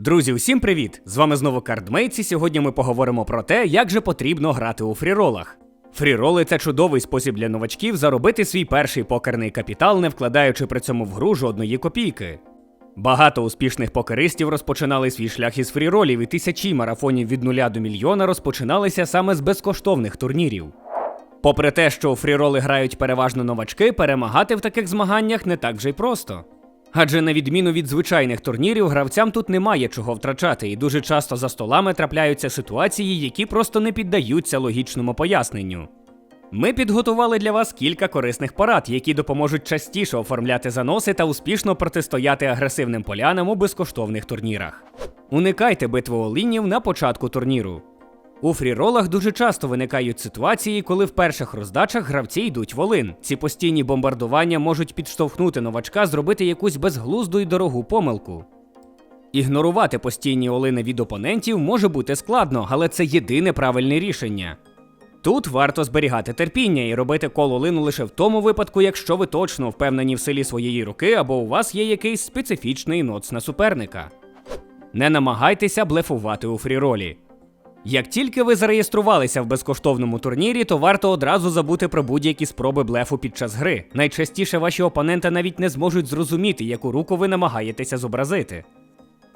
Друзі, усім привіт! З вами знову Кардмейтс, і сьогодні ми поговоримо про те, як же потрібно грати у фріролах. Фріроли це чудовий спосіб для новачків заробити свій перший покерний капітал, не вкладаючи при цьому в гру жодної копійки. Багато успішних покеристів розпочинали свій шлях із фріролів, і тисячі марафонів від нуля до мільйона розпочиналися саме з безкоштовних турнірів. Попри те, що у фріроли грають переважно новачки, перемагати в таких змаганнях не так вже й просто. Адже на відміну від звичайних турнірів, гравцям тут немає чого втрачати, і дуже часто за столами трапляються ситуації, які просто не піддаються логічному поясненню. Ми підготували для вас кілька корисних порад, які допоможуть частіше оформляти заноси та успішно протистояти агресивним полянам у безкоштовних турнірах. Уникайте битви олінів на початку турніру. У фріролах дуже часто виникають ситуації, коли в перших роздачах гравці йдуть в олин. Ці постійні бомбардування можуть підштовхнути новачка зробити якусь безглузду й дорогу помилку. Ігнорувати постійні олини від опонентів може бути складно, але це єдине правильне рішення. Тут варто зберігати терпіння і робити кол олину лише в тому випадку, якщо ви точно впевнені в силі своєї руки або у вас є якийсь специфічний ноц на суперника. Не намагайтеся блефувати у фріролі. Як тільки ви зареєструвалися в безкоштовному турнірі, то варто одразу забути про будь-які спроби блефу під час гри. Найчастіше ваші опоненти навіть не зможуть зрозуміти, яку руку ви намагаєтеся зобразити.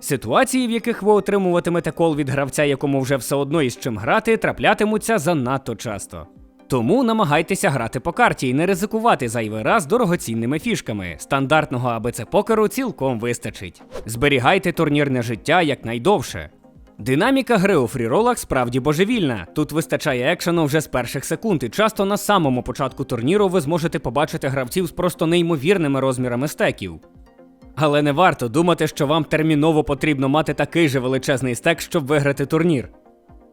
Ситуації, в яких ви отримуватимете кол від гравця, якому вже все одно із чим грати, траплятимуться занадто часто. Тому намагайтеся грати по карті і не ризикувати зайвий раз дорогоцінними фішками. Стандартного АБЦ покеру цілком вистачить. Зберігайте турнірне життя якнайдовше. Динаміка гри у фріролах справді божевільна. Тут вистачає екшену вже з перших секунд, і часто на самому початку турніру ви зможете побачити гравців з просто неймовірними розмірами стеків. Але не варто думати, що вам терміново потрібно мати такий же величезний стек, щоб виграти турнір.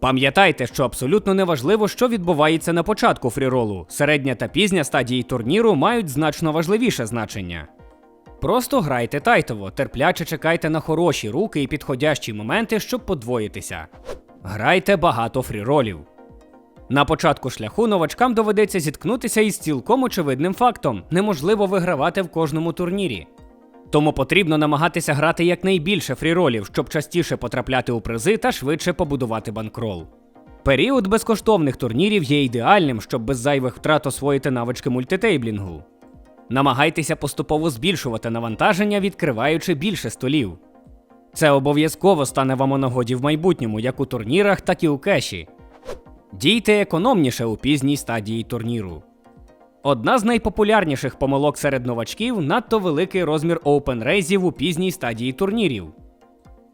Пам'ятайте, що абсолютно неважливо, що відбувається на початку фріролу. Середня та пізня стадії турніру мають значно важливіше значення. Просто грайте тайтово, терпляче чекайте на хороші руки і підходящі моменти, щоб подвоїтися. Грайте багато фріролів. На початку шляху новачкам доведеться зіткнутися із цілком очевидним фактом: неможливо вигравати в кожному турнірі. Тому потрібно намагатися грати якнайбільше фріролів, щоб частіше потрапляти у призи та швидше побудувати банкрол. Період безкоштовних турнірів є ідеальним, щоб без зайвих втрат освоїти навички мультитейблінгу. Намагайтеся поступово збільшувати навантаження, відкриваючи більше столів. Це обов'язково стане вам у нагоді в майбутньому, як у турнірах, так і у кеші. Дійте економніше у пізній стадії турніру. Одна з найпопулярніших помилок серед новачків надто великий розмір оупенрейзів у пізній стадії турнірів.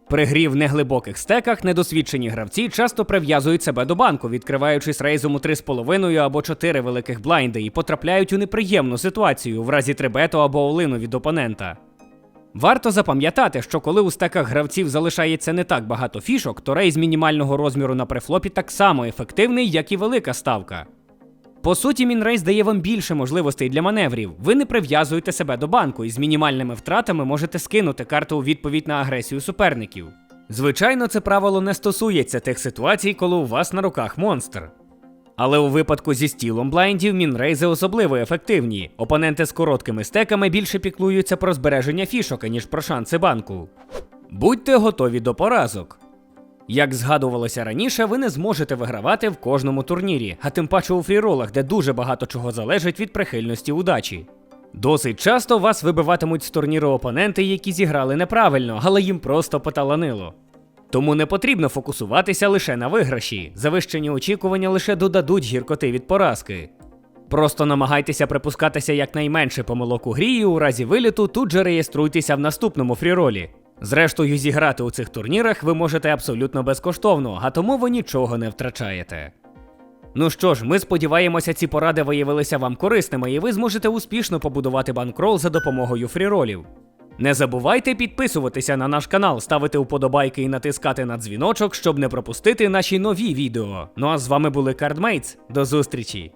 При грі в неглибоких стеках недосвідчені гравці часто прив'язують себе до банку, відкриваючись рейзом у 3,5 або 4 великих блайнди, і потрапляють у неприємну ситуацію в разі трибету або олину від опонента. Варто запам'ятати, що коли у стеках гравців залишається не так багато фішок, то рейз мінімального розміру на префлопі так само ефективний, як і велика ставка. По суті, Мінрейс дає вам більше можливостей для маневрів. Ви не прив'язуєте себе до банку і з мінімальними втратами можете скинути карту у відповідь на агресію суперників. Звичайно, це правило не стосується тих ситуацій, коли у вас на руках монстр. Але у випадку зі стілом блайндів мінрейзи особливо ефективні. Опоненти з короткими стеками більше піклуються про збереження фішок, ніж про шанси банку. Будьте готові до поразок. Як згадувалося раніше, ви не зможете вигравати в кожному турнірі, а тим паче у фріролах, де дуже багато чого залежить від прихильності удачі. Досить часто вас вибиватимуть з турніру опоненти, які зіграли неправильно, але їм просто поталанило. Тому не потрібно фокусуватися лише на виграші. Завищені очікування лише додадуть гіркоти від поразки. Просто намагайтеся припускатися якнайменше помилок у грі, і у разі виліту тут же реєструйтеся в наступному фріролі. Зрештою, зіграти у цих турнірах ви можете абсолютно безкоштовно, а тому ви нічого не втрачаєте. Ну що ж, ми сподіваємося, ці поради виявилися вам корисними, і ви зможете успішно побудувати банкрол за допомогою фріролів. Не забувайте підписуватися на наш канал, ставити вподобайки і натискати на дзвіночок, щоб не пропустити наші нові відео. Ну а з вами були Кардмейтс. До зустрічі!